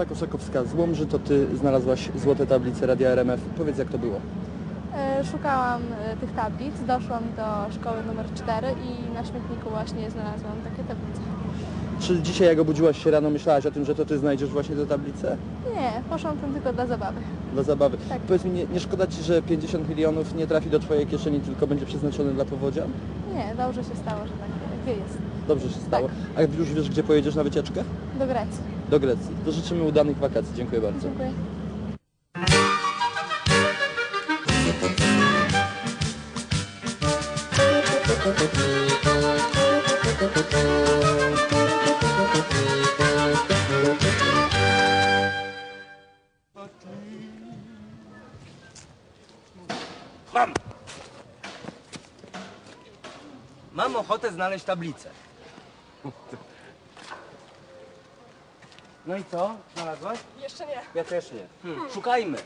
Dorota Koszakowska z Łomży, to ty znalazłaś złote tablice Radia RMF. Powiedz jak to było. E, Szukałam e, tych tablic, doszłam do szkoły numer 4 i na śmietniku właśnie znalazłam takie tablice. Czy dzisiaj jak obudziłaś się rano myślałaś o tym, że to ty znajdziesz właśnie te tablice? Nie, poszłam tam tylko dla zabawy. Dla zabawy. Tak. Powiedz mi, nie, nie szkoda ci, że 50 milionów nie trafi do twojej kieszeni, tylko będzie przeznaczony dla powodzian? Nie, dobrze się stało, że tak wie jest. Dobrze się stało. A już wiesz, gdzie pojedziesz na wycieczkę? Do Grecji. Do Grecji. To życzymy udanych wakacji. Dziękuję bardzo. Dziękuję. Mam! Mam ochotę znaleźć tablicę. No i co? Znalazłaś? Jeszcze nie. Ja też nie. Hmm. Szukajmy.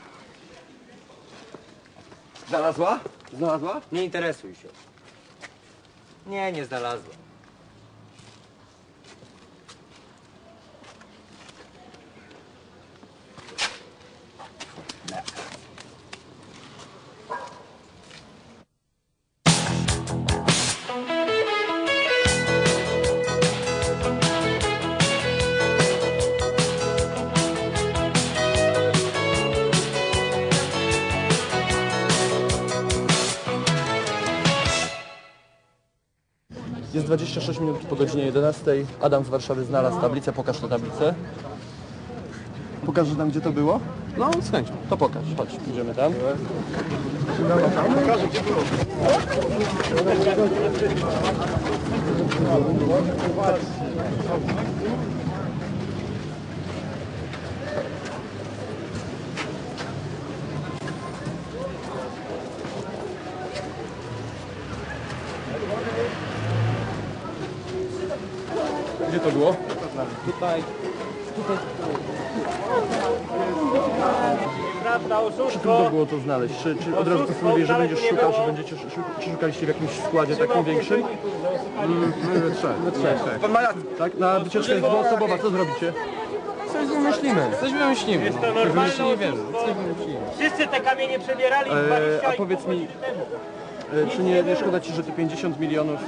Znalazła? Znalazła? Nie interesuj się. Nie, nie znalazła. Jest 26 minut po godzinie 11. Adam z Warszawy znalazł tablicę. Pokaż tę tablicę. Pokażę nam, gdzie to było? No, z chęcią. To pokaż. Chodź, idziemy tam. Gdzie to było? Tutaj. Czy trudno było to znaleźć? Czy, czy od razu postanowiłeś, że będziesz szukał, czy będziecie czy szukaliście w jakimś składzie takim większym? My we trzech. We trzech. Pan ma rację. Tak? Na wycieczkę jest dwuosobowa, co zrobicie? Coś wymyślimy. Coś wymyślimy. To normalne Wszyscy te kamienie przebierali E, 20 a powiedz mi, czy nie, nie szkoda Ci, że te 50 milionów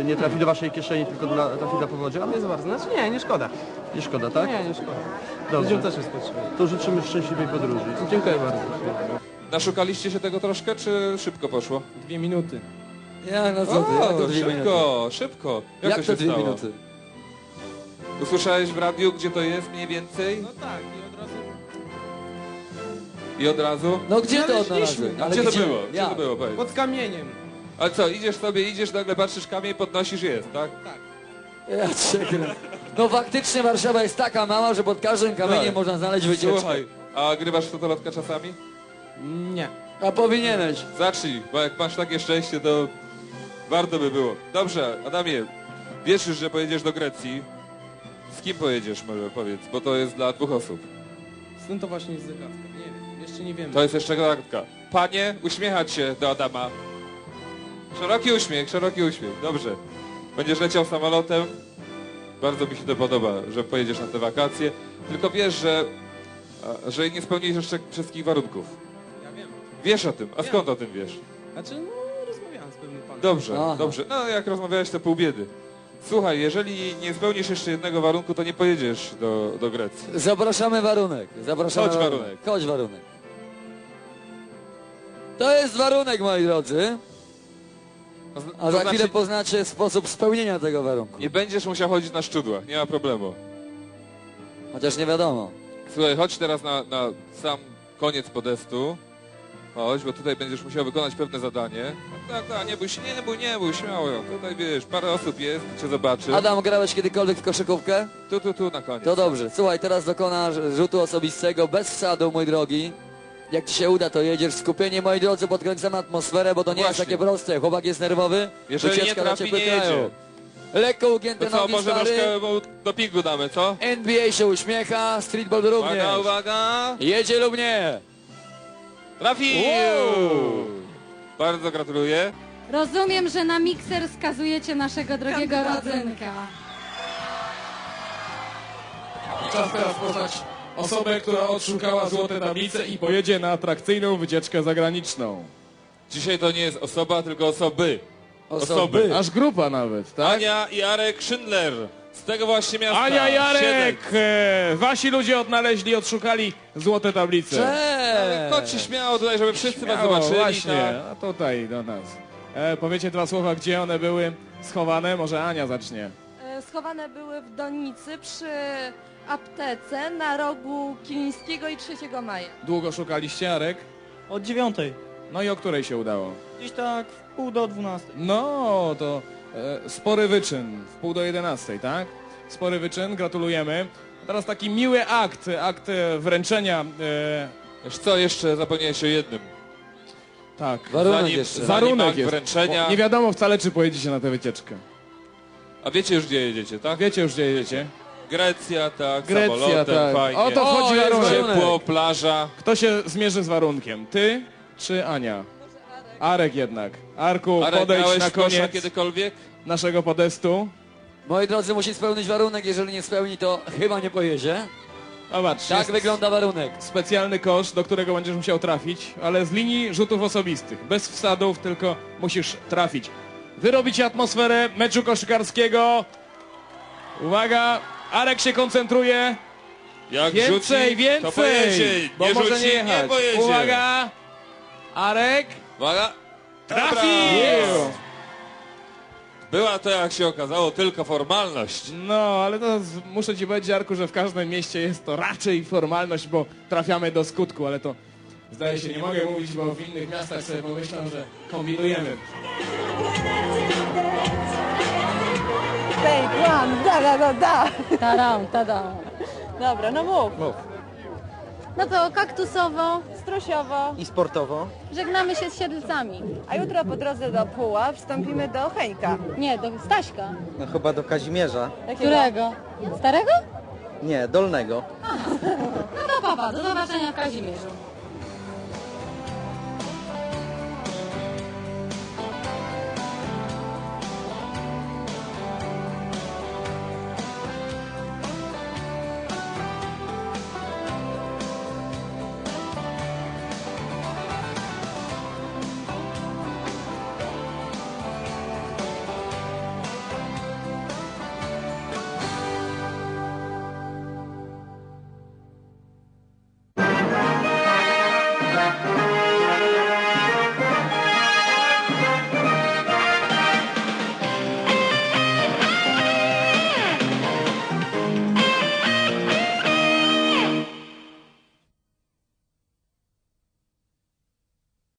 e, nie trafi do Waszej kieszeni, tylko dla, trafi dla powodzia? Nie za bardzo. Znaczy nie, nie szkoda. Nie szkoda, tak? Nie, nie szkoda. Dobrze. Ludziom też jest potrzebne. To życzymy szczęśliwej podróży. Dziękuję bardzo. Naszukaliście się tego troszkę, czy szybko poszło? Dwie minuty. Ja no co ty, jak to O, dwie minuty? szybko, szybko. Jak, Jak to to się dwie stało? minuty? Usłyszałeś w radiu, gdzie to jest mniej więcej? No tak, i. I od razu? No gdzie to Znaleźliśmy. odnalazłeś? A gdzie to było? Gdzie Jak? to było, powiedz? Pod kamieniem. Ale co, idziesz sobie, idziesz, nagle patrzysz kamień, podnosisz, jest, tak? Ja cię krę- No faktycznie Warszawa jest taka mała, że pod każdym kamieniem Tak. można znaleźć wycieczkę. Słuchaj, a grywasz w totolotka czasami? Nie. A powinieneś. Zacznij, bo jak masz takie szczęście, to warto by było. Dobrze, Adamie, wiesz już, że pojedziesz do Grecji. Z kim pojedziesz, może powiedz, bo to jest dla dwóch osób. Stąd to właśnie jest zagadka. Nie wiem, jeszcze nie wiemy. To jest jeszcze gadka. Panie, uśmiechać się do Adama. Szeroki uśmiech, szeroki uśmiech. Dobrze. Będziesz leciał samolotem. Bardzo mi się to podoba, że pojedziesz na te wakacje. Tylko wiesz, że, że nie spełnisz jeszcze wszystkich warunków. Ja wiem. Wiesz o tym. A skąd o tym wiesz? Znaczy, no rozmawiałem z pewnym panem. Dobrze, Aha. dobrze. No jak rozmawiałeś, to pół biedy. Słuchaj, jeżeli nie spełnisz jeszcze jednego warunku, to nie pojedziesz do, do Grecji. Zapraszamy warunek. Zapraszamy Chodź, warunek. Chodź warunek. To jest warunek, moi drodzy. A za znaczy, chwilę poznacie sposób spełnienia tego warunku. Nie będziesz musiał chodzić na szczudła, nie ma problemu. Chociaż nie wiadomo. Słuchaj, chodź teraz na, na sam koniec podestu. Chodź, bo tutaj będziesz musiał wykonać pewne zadanie. Tak, tak, nie bój się, nie, nie bój, nie bój, śmiało. Tutaj wiesz, parę osób jest, cię zobaczy. Adam, grałeś kiedykolwiek w koszykówkę? Tu, tu, tu na koniec. To dobrze. Słuchaj, teraz dokonasz rzutu osobistego bez wsadu, mój drogi. Jak ci się uda, to jedziesz. Skupienie, moi drodzy, podkręcamy atmosferę, bo to nie jest Właśnie. takie proste. Chłopak jest nerwowy. Jeżeli nie do trafi, nie jedzie. Lekko ugięte To co, nogi, może stary. troszkę bo dopingu damy, co? NBA się uśmiecha, streetball również. Uwaga, uwaga! Jedzie lub nie. Trafił! Wow! Bardzo gratuluję. Rozumiem, że na mikser skazujecie naszego drogiego rodzynka. Czas teraz poznać osobę, która odszukała złote tablice i pojedzie na atrakcyjną wycieczkę zagraniczną. Dzisiaj to nie jest osoba, tylko osoby. Osoby. Aż grupa nawet, tak? Ania i Arek Schindler. Z tego właśnie miasta. Ania Jarek! Siedem. E, wasi ludzie odnaleźli, odszukali złote tablice. Ale Cześć! Chodźcie śmiało tutaj, żeby wszyscy was Śmiało, zobaczyli. właśnie, tak? a tutaj do nas. E, powiecie dwa słowa, gdzie one były schowane? Może Ania zacznie. Schowane były w Donicy przy aptece na rogu Kilińskiego i 3 maja. Długo szukaliście, Arek? Od dziewiątej. No i o której się udało? Gdzieś tak w pół do dwunastej. No, to e, spory wyczyn. W pół do jedenastej, tak? Spory wyczyn, gratulujemy. A teraz taki miły akt, akt e, wręczenia. E, Wiesz co, jeszcze zapomniałeś o jednym. tak. Warunek Zanim- jeszcze. zanim akt jest. wręczenia. Bo Nie wiadomo wcale, czy pojedziecie na tę wycieczkę. A wiecie już gdzie jedziecie, tak? Wiecie już, gdzie jedziecie? Grecja, tak, Grecja, samolotem, tak. fajnie. O to chodzi O, jest warunek. Ciepło, plaża. Kto się zmierzy z warunkiem? Ty czy Ania? Arek jednak. Arku, Arek, podejdź grałeś na w kosza koniec kiedykolwiek? naszego podestu. Moi drodzy, musi spełnić warunek, jeżeli nie spełni, to chyba nie pojedzie. Zobacz, Tak jest wygląda warunek. specjalny kosz, do którego będziesz musiał trafić, ale z linii rzutów osobistych. Bez wsadów, tylko musisz trafić. Wyrobić atmosferę meczu koszykarskiego. Uwaga, Arek się koncentruje. Jak Więcej, rzuci, więcej! to pojedzie. bo Nie może rzuci, nie jechać. pojedzie. Uwaga, Arek Uwaga. trafił! Była to, jak się okazało, tylko formalność. No, ale to z- muszę ci powiedzieć, Arku, że w każdym mieście jest to raczej formalność, bo trafiamy do skutku, ale to zdaje się, nie mogę mówić, bo w innych miastach sobie pomyślą, że kombinujemy. Take one, da, da, da, da. Tadam, tadam. Dobra, no mów. No to kaktusowo Strusiowo. I sportowo? żegnamy się z siedlcami. A jutro po drodze do Puła wstąpimy do Heńka. Nie, do Staśka. No chyba do Kazimierza. Którego? Starego? Nie, Dolnego. No to papa, do zobaczenia w Kazimierzu.